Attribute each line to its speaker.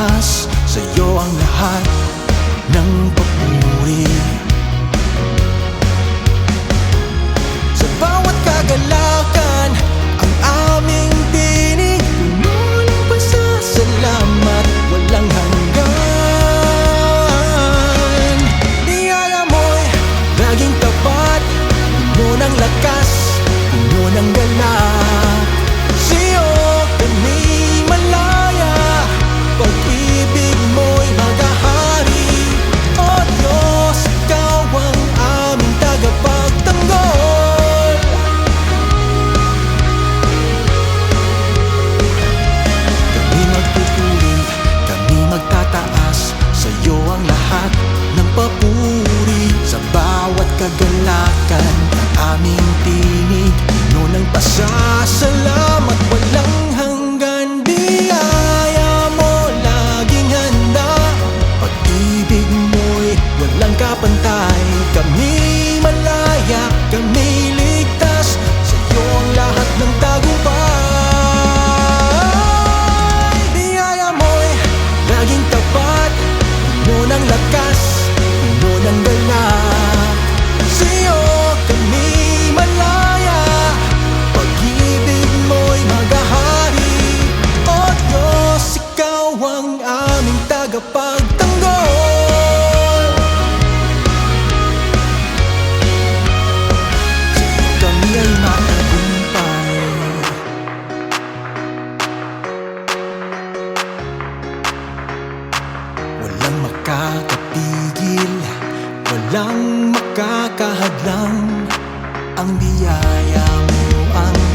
Speaker 1: us. kagalakan Aming tinig. Noon ang pasasalamat Walang makakahadlang ang biyaya mo ang